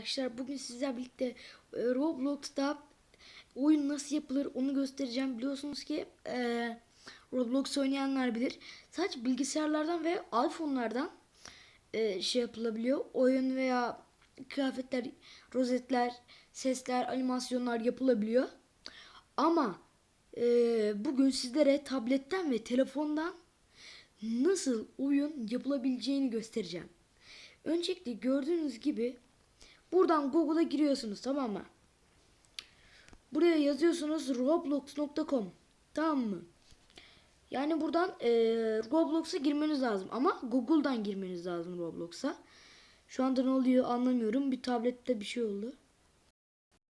Arkadaşlar bugün sizlerle birlikte e, Roblox'ta oyun nasıl yapılır onu göstereceğim. Biliyorsunuz ki e, Roblox oynayanlar bilir. Sadece bilgisayarlardan ve iPhone'lardan e, şey yapılabiliyor. Oyun veya kıyafetler, rozetler, sesler, animasyonlar yapılabiliyor. Ama e, bugün sizlere tabletten ve telefondan nasıl oyun yapılabileceğini göstereceğim. Öncelikle gördüğünüz gibi buradan Google'a giriyorsunuz tamam mı? Buraya yazıyorsunuz roblox.com tamam mı? Yani buradan e, Roblox'a girmeniz lazım ama Google'dan girmeniz lazım Roblox'a. Şu anda ne oluyor anlamıyorum. Bir tablette bir şey oldu.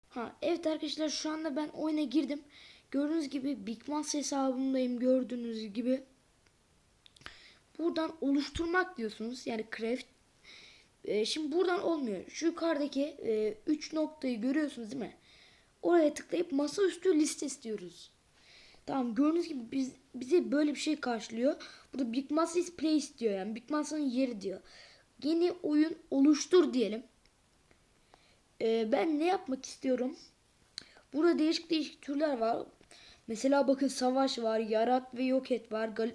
Ha evet arkadaşlar şu anda ben oyuna girdim. Gördüğünüz gibi Big Mas hesabımdayım gördüğünüz gibi. Buradan oluşturmak diyorsunuz. Yani craft. Ee, şimdi buradan olmuyor. Şu yukarıdaki 3 noktayı görüyorsunuz değil mi? Oraya tıklayıp masaüstü liste istiyoruz. Tamam gördüğünüz gibi biz, bize böyle bir şey karşılıyor. Burada Big Mas is place diyor yani. Big Mas'ın yeri diyor. Yeni oyun oluştur diyelim. Ee, ben ne yapmak istiyorum? Burada değişik değişik türler var. Mesela bakın savaş var, yarat ve yok et var. Gal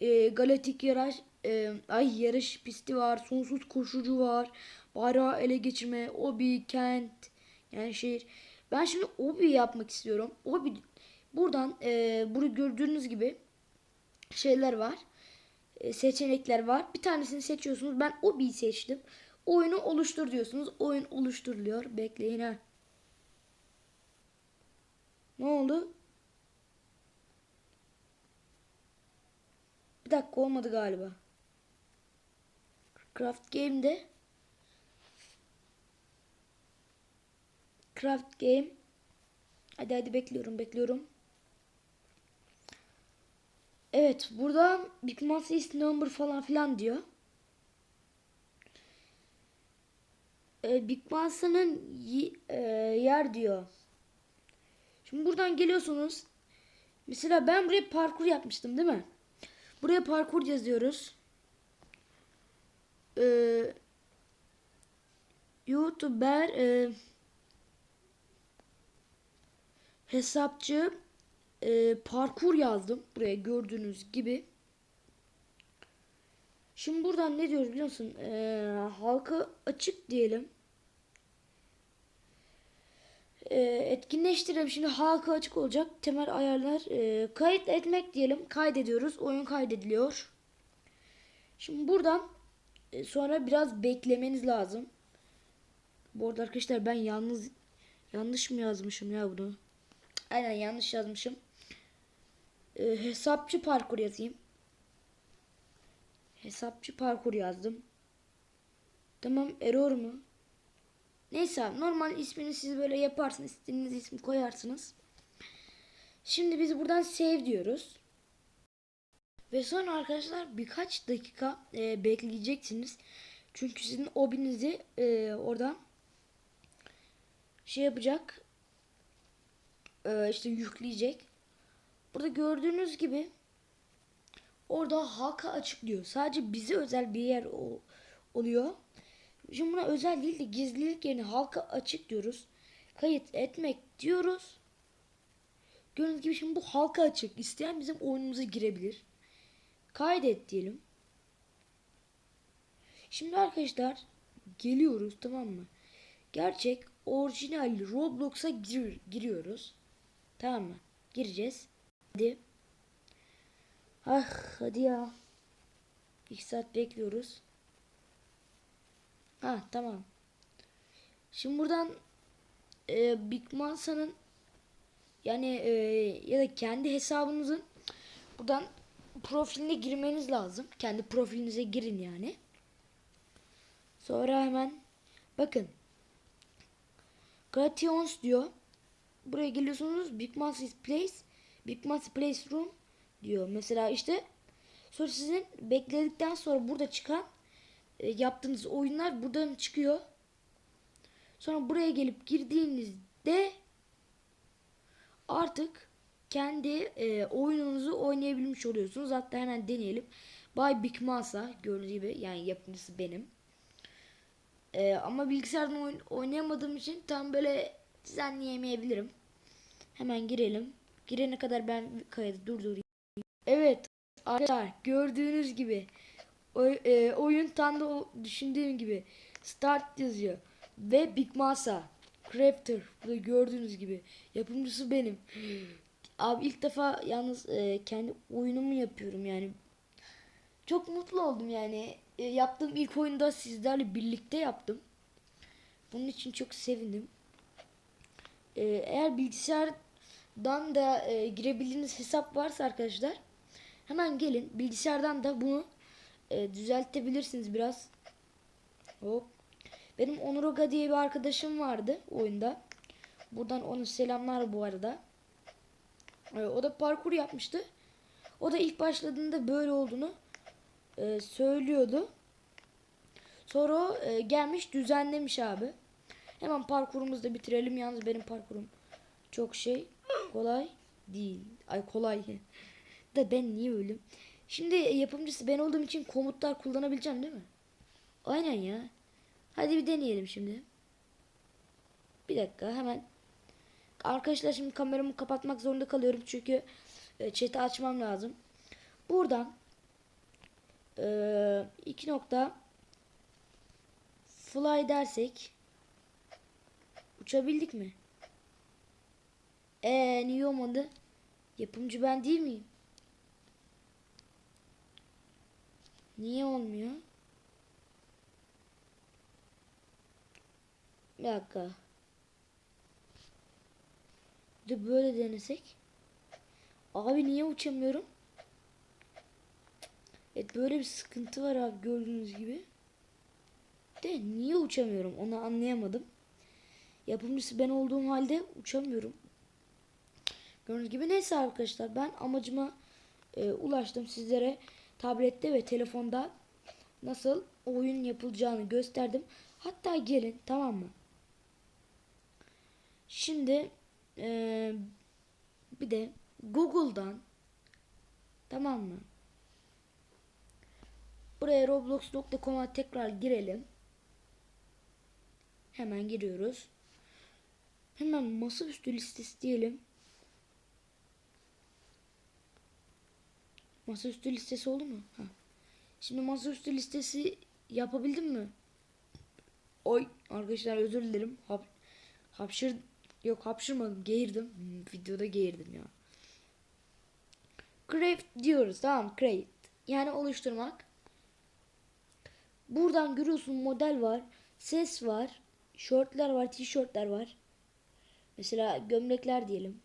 e, Galatik yarış, e, ay yarış pisti var, sonsuz koşucu var, bayrağı ele geçirme, obi, kent, yani şehir. Ben şimdi obi yapmak istiyorum. Obi buradan e, burada gördüğünüz gibi şeyler var. E, seçenekler var. Bir tanesini seçiyorsunuz. Ben obi'yi seçtim. Oyunu oluştur diyorsunuz. Oyun oluşturuluyor. Bekleyin ha. Ne oldu? Bir dakika olmadı galiba. Craft Game'de Craft Game Hadi hadi bekliyorum bekliyorum. Evet burada Big Mass is number falan filan diyor. Ee, Big Mass'ın e, yer diyor. Şimdi buradan geliyorsunuz. Mesela ben buraya parkur yapmıştım değil mi? Buraya parkur yazıyoruz. Ee, YouTuber e, hesapçı e, parkur yazdım. Buraya gördüğünüz gibi. Şimdi buradan ne diyoruz biliyor musun? Ee, halka açık diyelim. Ee, etkinleştirelim. Şimdi halka açık olacak. Temel ayarlar. Ee, kayıt etmek diyelim. Kaydediyoruz. Oyun kaydediliyor. Şimdi buradan e, sonra biraz beklemeniz lazım. Bu arada arkadaşlar ben yalnız yanlış mı yazmışım ya bunu? Aynen yanlış yazmışım. Ee, hesapçı parkur yazayım. Hesapçı parkur yazdım. Tamam error mu? Neyse normal ismini siz böyle yaparsınız. istediğiniz ismi koyarsınız. Şimdi biz buradan save diyoruz. Ve sonra arkadaşlar birkaç dakika e, bekleyeceksiniz. Çünkü sizin obinizi e, oradan şey yapacak. E, işte yükleyecek. Burada gördüğünüz gibi orada halka açık diyor. Sadece bize özel bir yer o, oluyor. Şimdi buna özel değil de gizlilik yerine halka açık diyoruz. Kayıt etmek diyoruz. Gördüğünüz gibi şimdi bu halka açık. İsteyen bizim oyunumuza girebilir. Kaydet diyelim. Şimdi arkadaşlar geliyoruz tamam mı? Gerçek orijinal Roblox'a gir giriyoruz. Tamam mı? Gireceğiz. Hadi. Ah hadi ya. 2 saat bekliyoruz. Ha tamam. Şimdi buradan e, Big Mansa'nın yani e, ya da kendi hesabınızın buradan profiline girmeniz lazım. Kendi profilinize girin yani. Sonra hemen bakın. Grations diyor. Buraya geliyorsunuz. Big Mans's Place. Big Mans's Place Room diyor. Mesela işte sonra sizin bekledikten sonra burada çıkan e, yaptığınız oyunlar buradan çıkıyor. Sonra buraya gelip girdiğinizde artık kendi e, oyununuzu oynayabilmiş oluyorsunuz. Hatta hemen deneyelim. Bay Big Masa gördüğünüz gibi yani yapımcısı benim. Ee, ama bilgisayardan oyn- oynayamadığım için tam böyle düzenleyemeyebilirim. Hemen girelim. Girene kadar ben kaydı durdurayım. Evet arkadaşlar gördüğünüz gibi oy- e, oyun tam da o düşündüğüm gibi start yazıyor. Ve Big Masa Crafter burada gördüğünüz gibi yapımcısı benim. Abi ilk defa yalnız e, kendi oyunumu yapıyorum yani. Çok mutlu oldum yani. E, yaptığım ilk oyunda sizlerle birlikte yaptım. Bunun için çok sevindim. E, eğer bilgisayardan da e, girebildiğiniz hesap varsa arkadaşlar hemen gelin bilgisayardan da bunu e, düzeltebilirsiniz biraz. Hop. Benim Onuroga diye bir arkadaşım vardı oyunda. Buradan onu selamlar bu arada. E, o da parkur yapmıştı. O da ilk başladığında böyle olduğunu e, söylüyordu. Sonra o e, gelmiş düzenlemiş abi. Hemen parkurumuzu da bitirelim. Yalnız benim parkurum çok şey kolay değil. Ay kolay. da ben niye öyleyim? Şimdi yapımcısı ben olduğum için komutlar kullanabileceğim değil mi? Aynen ya. Hadi bir deneyelim şimdi. Bir dakika hemen. Arkadaşlar şimdi kameramı kapatmak zorunda kalıyorum çünkü e, chat'i açmam lazım. Buradan e, iki nokta fly dersek uçabildik mi? Eee niye olmadı? Yapımcı ben değil miyim? Niye olmuyor? Bir dakika. De böyle denesek. Abi niye uçamıyorum? Evet böyle bir sıkıntı var abi gördüğünüz gibi. De niye uçamıyorum onu anlayamadım. Yapımcısı ben olduğum halde uçamıyorum. Gördüğünüz gibi neyse arkadaşlar ben amacıma e, ulaştım. Sizlere tablette ve telefonda nasıl oyun yapılacağını gösterdim. Hatta gelin tamam mı? Şimdi e, bir de Google'dan tamam mı? Buraya roblox.com'a tekrar girelim. Hemen giriyoruz. Hemen masaüstü listesi diyelim. Masaüstü listesi oldu mu? Ha. Şimdi masaüstü listesi yapabildim mi? Oy arkadaşlar özür dilerim. Hap, hapşır yok hapşırmadım geğirdim. Videoda geğirdim ya. Craft diyoruz tamam create. Yani oluşturmak. Buradan görüyorsun model var. Ses var. Shortlar var. Tişörtler var. Mesela gömlekler diyelim.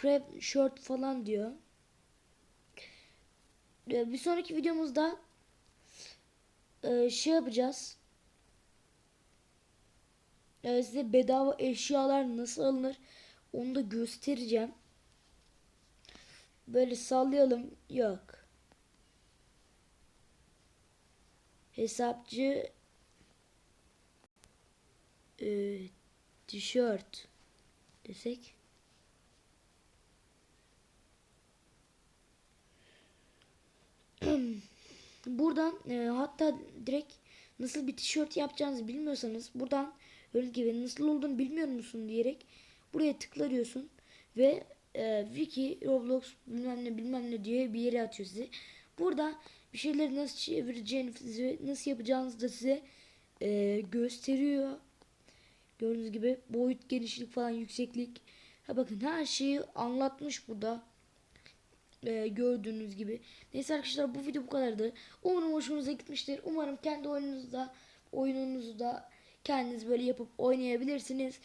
Crab short falan diyor. Ee, Bir sonraki videomuzda e, şey yapacağız. Ee, Size bedava eşyalar nasıl alınır onu da göstereceğim. Böyle sallayalım. Yok. Hesapçı e, tişört desek. Buradan e, hatta direkt nasıl bir tişört yapacağınızı bilmiyorsanız buradan öyle gibi nasıl olduğunu bilmiyor musun diyerek buraya tıklanıyorsun ve e, wiki roblox bilmem ne bilmem ne diye bir yere atıyor sizi. Burada bir şeyleri nasıl çevireceğinizi nasıl yapacağınızı da size e, gösteriyor. Gördüğünüz gibi boyut genişlik falan yükseklik. Ha bakın her şeyi anlatmış burada. Ee, gördüğünüz gibi. Neyse arkadaşlar bu video bu kadardı. Umarım hoşunuza gitmiştir. Umarım kendi oyununuzda oyununuzda kendiniz böyle yapıp oynayabilirsiniz.